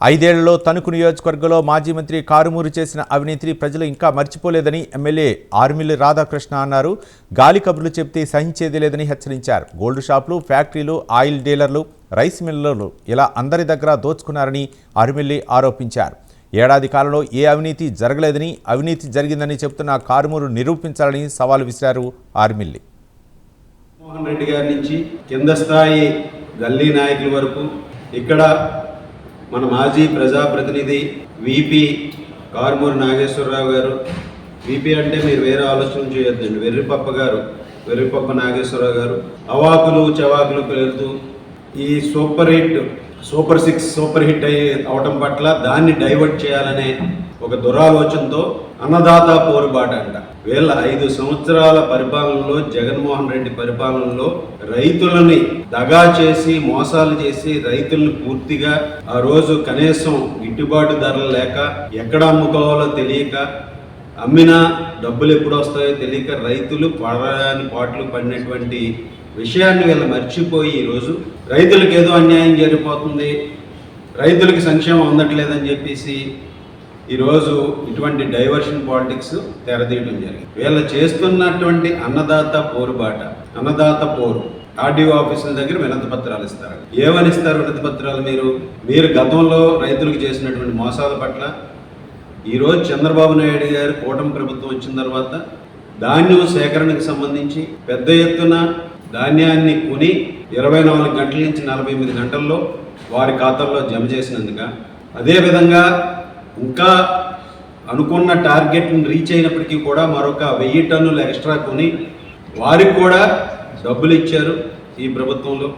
ఐదేళ్ళలో తణుకు నియోజకవర్గంలో మాజీ మంత్రి కారుమూరు చేసిన అవినీతిని ప్రజలు ఇంకా మర్చిపోలేదని ఎమ్మెల్యే ఆర్మిల్లి రాధాకృష్ణ అన్నారు. గాలి కబుర్లు చెప్తే సహించేది లేదని హెచ్చరించారు. గోల్డ్ షాపులు ఫ్యాక్టరీలు ఆయిల్ డీలర్లు రైస్ మిల్లర్లు ఇలా అందరి దగ్గర దోచుకున్నారని ఆర్మిల్లి ఆరోపించారు. ఏడాది కాలంలో ఏ అవినీతి జరగలేదని అవినీతి జరిగిందని చెబుతున్న కారుమూరు నిరూపించాలని సవాల్ విసిరారు ఆర్మిల్లి. మోహన్ రెడ్డి గారి నుంచి కింద స్థాయి గల్లీ నాయకుల వరకు ఇక్కడ మన మాజీ ప్రజాప్రతినిధి విపి కారుమూరి నాగేశ్వరరావు గారు. విపి అంటే మీరు వేరే ఆలోచన చేయొద్దండి. వెర్రిపప్ప గారు వెర్రిపప్ప నాగేశ్వరరావు గారు అవాకులు చవాకులు పేరుతూ ఈ super hit super six super hit అయ్యి అవటం పట్ల దాన్ని డైవర్ట్ చేయాలనే ఒక దురాలోచనతో అన్నదాత పోరుబాట అంట వీళ్ళ ఐదు సంవత్సరాల పరిపాలనలో జగన్మోహన్ రెడ్డి పరిపాలనలో రైతులని దగా చేసి మోసాలు చేసి రైతులను పూర్తిగా ఆ రోజు కనీసం గిట్టుబాటు ధరలు లేక ఎక్కడ అమ్ముకోవాలో తెలియక అమ్మినా డబ్బులు ఎప్పుడు వస్తాయో తెలియక రైతులు పడని పాటలు పడినటువంటి విషయాన్ని వీళ్ళు మర్చిపోయి ఈరోజు రైతులకు ఏదో అన్యాయం జరిగిపోతుంది రైతులకి సంక్షేమం అందట్లేదని చెప్పేసి ఈరోజు ఇటువంటి డైవర్షన్ పాలిటిక్స్ తెరదీయడం జరిగింది. వీళ్ళు చేస్తున్నటువంటి అన్నదాత పోరుబాట అన్నదాత పోరు ఆర్డీఓ ఆఫీసుల దగ్గర వినతి పత్రాలు ఇస్తారు. ఏమని ఇస్తారు వినతి పత్రాలు మీరు? మీరు గతంలో రైతులకు చేసినటువంటి మోసాల పట్ల ఈరోజు చంద్రబాబు నాయుడు గారు కూటమి ప్రభుత్వం వచ్చిన తర్వాత ధాన్యం సేకరణకు సంబంధించి పెద్ద ఎత్తున ధాన్యాన్ని కొని ఇరవై నాలుగు గంటల నుంచి నలభై ఎనిమిది గంటల్లో వారి ఖాతాల్లో జమ చేసినందుక అదేవిధంగా ఇంకా అనుకున్న టార్గెట్ని రీచ్ అయినప్పటికీ కూడా మరొక వెయ్యి టన్నులు ఎక్స్ట్రా కొని వారికి కూడా డబ్బులు ఇచ్చారు ఈ ప్రభుత్వంలో.